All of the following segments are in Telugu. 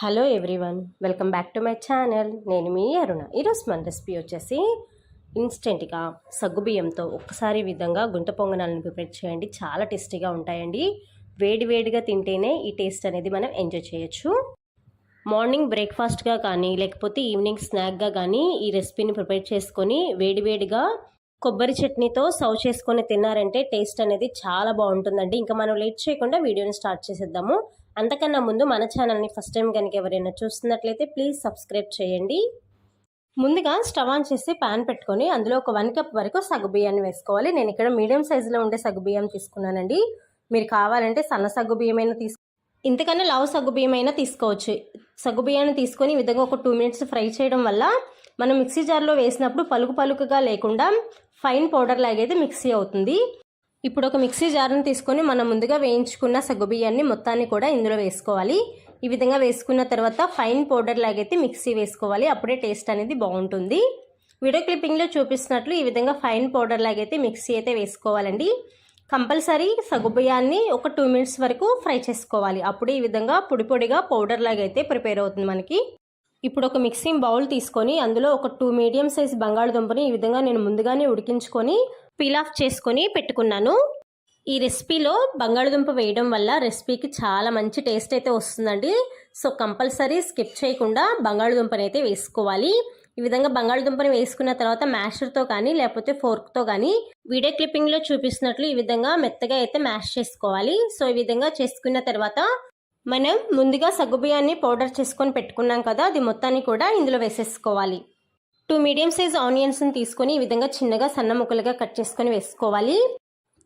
Hello everyone welcome back to my channel నేను మీ అరుణ. ఈరోజు మన రెసిపీ వచ్చేసి ఇన్స్టెంట్గా సగ్గుబియ్యంతో ఒక్కసారి విధంగా గుంట పొంగనాలను ప్రిపేర్ చేయండి. చాలా టేస్టీగా ఉంటాయండి. వేడి వేడిగా తింటేనే ఈ టేస్ట్ అనేది మనం ఎంజాయ్ చేయొచ్చు. మార్నింగ్ బ్రేక్ఫాస్ట్గా కానీ లేకపోతే ఈవినింగ్ స్నాక్గా కానీ ఈ రెసిపీని ప్రిపేర్ చేసుకొని వేడివేడిగా కొబ్బరి చట్నీతో సర్వ్ చేసుకొని తిన్నారంటే టేస్ట్ అనేది చాలా బాగుంటుందండి. ఇంకా మనం లేట్ చేయకుండా వీడియోని స్టార్ట్ చేసేద్దాము. అంతకన్నా ముందు మన ఛానల్ని ఫస్ట్ టైం కనుక ఎవరైనా చూస్తున్నట్లయితే ప్లీజ్ సబ్స్క్రైబ్ చేయండి. ముందుగా స్టవ్ ఆన్ చేసి ప్యాన్ పెట్టుకొని అందులో ఒక వన్ కప్ వరకు సగ్గుబియ్యాన్ని వేసుకోవాలి. నేను ఇక్కడ మీడియం సైజులో ఉండే సగ్గుబియ్యం తీసుకున్నానండి. మీరు కావాలంటే సన్న సగ్గుబియ్యమైనా తీసు ఇంతకన్నా లావు సగ్గుబియ్యమైనా తీసుకోవచ్చు. సగ్గుబియ్యాన్ని తీసుకొని ఈ విధంగా ఒక టూ మినిట్స్ ఫ్రై చేయడం వల్ల మనం మిక్సీ జార్లో వేసినప్పుడు పలుకు పలుకుగా లేకుండా ఫైన్ పౌడర్ లాగైతే మిక్సీ అవుతుంది. ఇప్పుడు ఒక మిక్సీ జార్ని తీసుకొని మనం ముందుగా వేయించుకున్న సగ్గుబియ్యాన్ని మొత్తాన్ని కూడా ఇందులో వేసుకోవాలి. ఈ విధంగా వేసుకున్న తర్వాత ఫైన్ పౌడర్ లాగైతే మిక్సీ వేసుకోవాలి. అప్పుడే టేస్ట్ అనేది బాగుంటుంది. వీడియో క్లిప్పింగ్లో చూపిస్తున్నట్లు ఈ విధంగా ఫైన్ పౌడర్ లాగైతే మిక్సీ అయితే వేసుకోవాలండి. కంపల్సరీ సగ్గుబియ్యాన్ని ఒక టూ మినిట్స్ వరకు ఫ్రై చేసుకోవాలి. అప్పుడే ఈ విధంగా పొడి పొడిగా పౌడర్ లాగైతే ప్రిపేర్ అవుతుంది మనకి. ఇప్పుడు ఒక మిక్సింగ్ బౌల్ తీసుకొని అందులో ఒక టూ మీడియం సైజ్ బంగాళదుంపని ఈ విధంగా నేను ముందుగానే ఉడికించుకొని పీల్ ఆఫ్ చేసుకొని పెట్టుకున్నాను. ఈ రెసిపీలో బంగాళదుంప వేయడం వల్ల రెసిపీకి చాలా మంచి టేస్ట్ అయితే వస్తుందండి. సో కంపల్సరీ స్కిప్ చేయకుండా బంగాళదుంపని అయితే వేసుకోవాలి. ఈ విధంగా బంగాళదుంపని వేసుకున్న తర్వాత మ్యాషర్తో కానీ లేకపోతే ఫోర్క్తో కానీ వీడియో క్లిప్పింగ్లో చూపిస్తున్నట్లు ఈ విధంగా మెత్తగా అయితే మ్యాష్ చేసుకోవాలి. సో ఈ విధంగా చేసుకున్న తర్వాత మనం ముందుగా సగ్గుబియ్యాన్ని పౌడర్ చేసుకొని పెట్టుకున్నాం కదా అది మొత్తాన్ని కూడా ఇందులో వేసేసుకోవాలి. టూ మీడియం సైజ్ ఆనియన్స్ని తీసుకొని ఈ విధంగా చిన్నగా సన్న ముక్కలుగా కట్ చేసుకొని వేసుకోవాలి.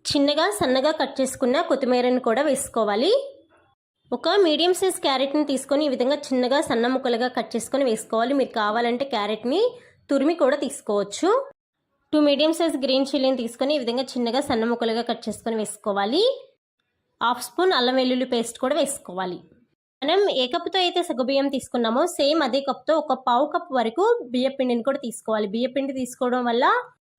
చిన్నగా సన్నగా కట్ చేసుకున్న కొత్తిమీరని కూడా వేసుకోవాలి. ఒక మీడియం సైజ్ క్యారెట్ని తీసుకొని ఈ విధంగా చిన్నగా సన్న ముక్కలుగా కట్ చేసుకొని వేసుకోవాలి. మీరు కావాలంటే క్యారెట్ని తురిమి కూడా తీసుకోవచ్చు. టూ మీడియం సైజ్ గ్రీన్ చిల్లీని తీసుకొని ఈ విధంగా చిన్నగా సన్న ముక్కలుగా కట్ చేసుకొని వేసుకోవాలి. హాఫ్ స్పూన్ అల్లం వెల్లుల్లి పేస్ట్ కూడా వేసుకోవాలి. మనం ఏ కప్పుతో అయితే సగ్గుబియ్యం తీసుకున్నామో సేమ్ అదే కప్తో ఒక పావు కప్ వరకు బియ్యపిండిని కూడా తీసుకోవాలి. బియ్యపిండి తీసుకోవడం వల్ల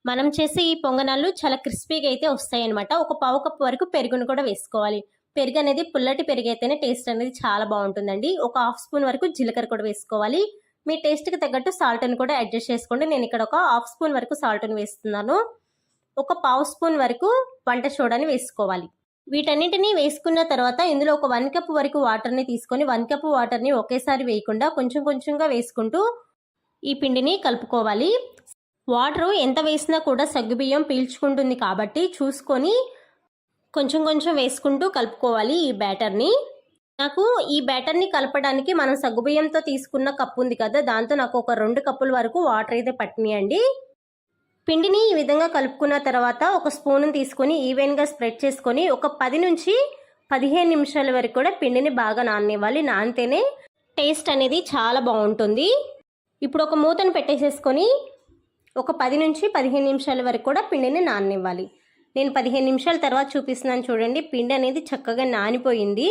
మనం చేసే ఈ పొంగనాలు చాలా క్రిస్పీగా అయితే వస్తాయి అనమాట ఒక పావు కప్ వరకు పెరుగును కూడా వేసుకోవాలి. పెరుగు అనేది పుల్లటి పెరుగు అయితేనే టేస్ట్ అనేది చాలా బాగుంటుందండి. ఒక హాఫ్ స్పూన్ వరకు జీలకర్ర కూడా వేసుకోవాలి. మీ టేస్ట్కి తగ్గట్టు సాల్ట్ని కూడా అడ్జస్ట్ చేసుకోండి. నేను ఇక్కడ ఒక హాఫ్ స్పూన్ వరకు సాల్ట్ని వేస్తున్నాను. ఒక పావు స్పూన్ వరకు వంట సోడాని వేసుకోవాలి. వీటన్నిటిని వేసుకున్న తర్వాత ఇందులో ఒక వన్ కప్ వరకు వాటర్ని తీసుకొని వన్ కప్ వాటర్ని ఒకేసారి వేయకుండా కొంచెం కొంచెంగా వేసుకుంటూ ఈ పిండిని కలుపుకోవాలి. వాటరు ఎంత వేసినా కూడా సగ్గుబియ్యం పీల్చుకుంటుంది కాబట్టి చూసుకొని కొంచెం కొంచెం వేసుకుంటూ కలుపుకోవాలి ఈ బ్యాటర్ని నాకు ఈ బ్యాటర్ని కలపడానికి మనం సగ్గుబియ్యంతో తీసుకున్న కప్పు ఉంది కదా దాంతో నాకు ఒక రెండు కప్పుల వరకు వాటర్ అయితే పట్టినాయండి. పిండిని ఈ విధంగా కలుపుకున్న తర్వాత ఒక స్పూన్ తీసుకొని ఈవెన్గా స్ప్రెడ్ చేసుకొని ఒక పది నుంచి పదిహేను నిమిషాల వరకు కూడా పిండిని బాగా నాననివ్వాలి. నానితేనే టేస్ట్ అనేది చాలా బాగుంటుంది. ఇప్పుడు ఒక మూతను పెట్టేసేసుకొని ఒక పది నుంచి పదిహేను నిమిషాల వరకు కూడా పిండిని నాననివ్వాలి. నేను పదిహేను నిమిషాల తర్వాత చూపిస్తున్నాను చూడండి. పిండి అనేది చక్కగా నానిపోయింది.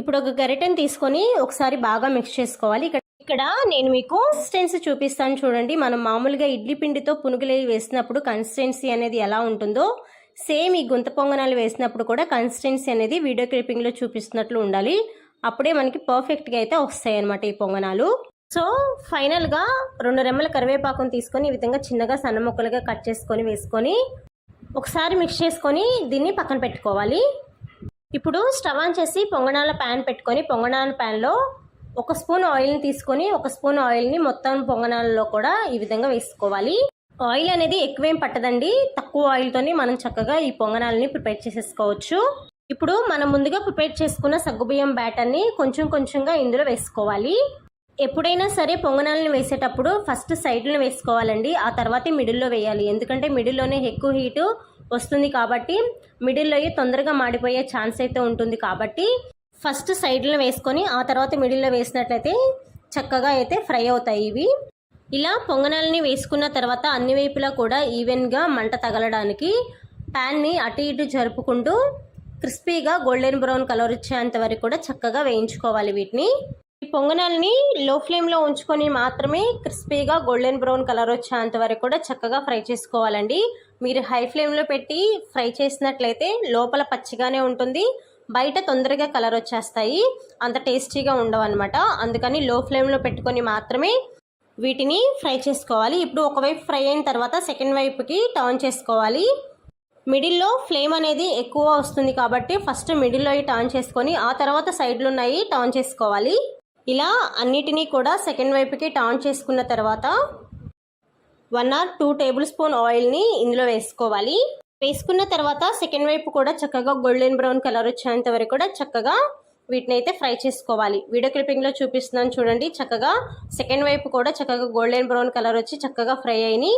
ఇప్పుడు ఒక గరిటెని తీసుకొని ఒకసారి బాగా మిక్స్ చేసుకోవాలి. ఇక్కడ నేను మీకు కన్సిస్టెన్సీ చూపిస్తాను చూడండి. మనం మామూలుగా ఇడ్లీ పిండితో పునుగులు వేసినప్పుడు కన్సిస్టెన్సీ అనేది ఎలా ఉంటుందో సేమ్ ఈ గుంత పొంగనాలు వేసినప్పుడు కూడా కన్సిస్టెన్సీ అనేది వీడియో క్లిప్పింగ్లో చూపిస్తున్నట్లు ఉండాలి. అప్పుడే మనకి పర్ఫెక్ట్గా అయితే వస్తాయి అనమాట ఈ పొంగనాలు. సో ఫైనల్గా రెండు రెమ్మల కరివేపాకును తీసుకొని ఈ విధంగా చిన్నగా సన్న ముక్కలుగా కట్ చేసుకొని వేసుకొని ఒకసారి మిక్స్ చేసుకొని దీన్ని పక్కన పెట్టుకోవాలి. ఇప్పుడు స్టవ్ ఆన్ చేసి పొంగనాల ప్యాన్ పెట్టుకొని పొంగనాల ప్యాన్లో ఒక స్పూన్ ఆయిల్ని తీసుకొని ఒక స్పూన్ ఆయిల్ని మొత్తం పొంగనాలలో కూడా ఈ విధంగా వేసుకోవాలి. ఆయిల్ అనేది ఎక్కువేం పట్టదండి. తక్కువ ఆయిల్తోనే మనం చక్కగా ఈ పొంగనాలని ప్రిపేర్ చేసేసుకోవచ్చు. ఇప్పుడు మనం ముందుగా ప్రిపేర్ చేసుకున్న సగ్గుబియ్యం బ్యాటర్ని కొంచెం కొంచెంగా ఇందులో వేసుకోవాలి. ఎప్పుడైనా సరే పొంగనాలను వేసేటప్పుడు ఫస్ట్ సైడ్లను వేసుకోవాలండి. ఆ తర్వాత మిడిల్లో వేయాలి. ఎందుకంటే మిడిల్లోనే ఎక్కువ హీటు వస్తుంది కాబట్టి మిడిల్లో తొందరగా మాడిపోయే ఛాన్స్ అయితే ఉంటుంది కాబట్టి ఫస్ట్ సైడ్లో వేసుకొని ఆ తర్వాత మిడిల్లో వేసినట్లయితే చక్కగా అయితే ఫ్రై అవుతాయి ఇవి. ఇలా పొంగనాలని వేసుకున్న తర్వాత అన్ని వైపులా కూడా ఈవెన్గా మంట తగలడానికి ప్యాన్ని అటు ఇటు జరుపుకుంటూ క్రిస్పీగా గోల్డెన్ బ్రౌన్ కలర్ వచ్చేంత వరకు కూడా చక్కగా వేయించుకోవాలి వీటిని. ఈ పొంగనాలని లో ఫ్లేమ్లో ఉంచుకొని మాత్రమే క్రిస్పీగా గోల్డెన్ బ్రౌన్ కలర్ వచ్చేంత వరకు కూడా చక్కగా ఫ్రై చేసుకోవాలండి. మీరు హై ఫ్లేమ్లో పెట్టి ఫ్రై చేసినట్లయితే లోపల పచ్చిగానే ఉంటుంది. బయట తొందరగా కలర్ వచ్చేస్తాయి. అంత టేస్టీగా ఉండవు అనమాట అందుకని లో ఫ్లేమ్లో పెట్టుకొని మాత్రమే వీటిని ఫ్రై చేసుకోవాలి. ఇప్పుడు ఒకవైపు ఫ్రై అయిన తర్వాత సెకండ్ వైపుకి టర్న్ చేసుకోవాలి. మిడిల్లో ఫ్లేమ్ అనేది ఎక్కువ వస్తుంది కాబట్టి ఫస్ట్ మిడిల్లో టర్న్ చేసుకొని ఆ తర్వాత సైడ్లు ఉన్నాయి టర్న్ చేసుకోవాలి. ఇలా అన్నిటినీ కూడా సెకండ్ వైపుకి టర్న్ చేసుకున్న తర్వాత one or two tablespoon ఆయిల్ని ఇందులో వేసుకోవాలి. వేసుకున్న తర్వాత సెకండ్ వైపు కూడా చక్కగా గోల్డెన్ బ్రౌన్ కలర్ వచ్చేంత వరకు కూడా చక్కగా వీటిని అయితే ఫ్రై చేసుకోవాలి. వీడియో క్లిప్పింగ్లో చూపిస్తున్నాను చూడండి. చక్కగా సెకండ్ వైపు కూడా చక్కగా గోల్డెన్ బ్రౌన్ కలర్ వచ్చి చక్కగా ఫ్రై అయినాయి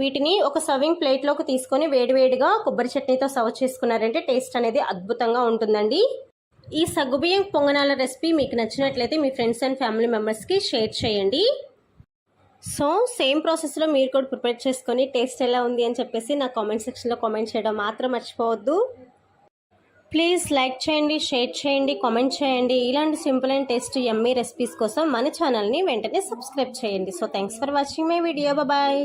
వీటిని ఒక సర్వింగ్ ప్లేట్లోకి తీసుకొని వేడివేడిగా కొబ్బరి చట్నీతో సర్వ్ చేసుకున్నారంటే టేస్ట్ అనేది అద్భుతంగా ఉంటుందండి. ఈ సగ్గుబియ్యం పొంగనాల రెసిపీ మీకు నచ్చినట్లయితే మీ ఫ్రెండ్స్ అండ్ ఫ్యామిలీ మెంబర్స్కి షేర్ చేయండి. సో సేమ్ ప్రాసెస్లో మీరు కూడా ప్రిపేర్ చేసుకొని టేస్ట్ ఎలా ఉంది అని చెప్పేసి నా కామెంట్ సెక్షన్లో కామెంట్ చేయడం మాత్రం మర్చిపోవద్దు. ప్లీజ్ లైక్ చేయండి షేర్ చేయండి కామెంట్ చేయండి. ఇలాంటి simple and taste yummy recipes కోసం మన ఛానల్ని వెంటనే సబ్స్క్రైబ్ చేయండి. So thanks for watching my video bye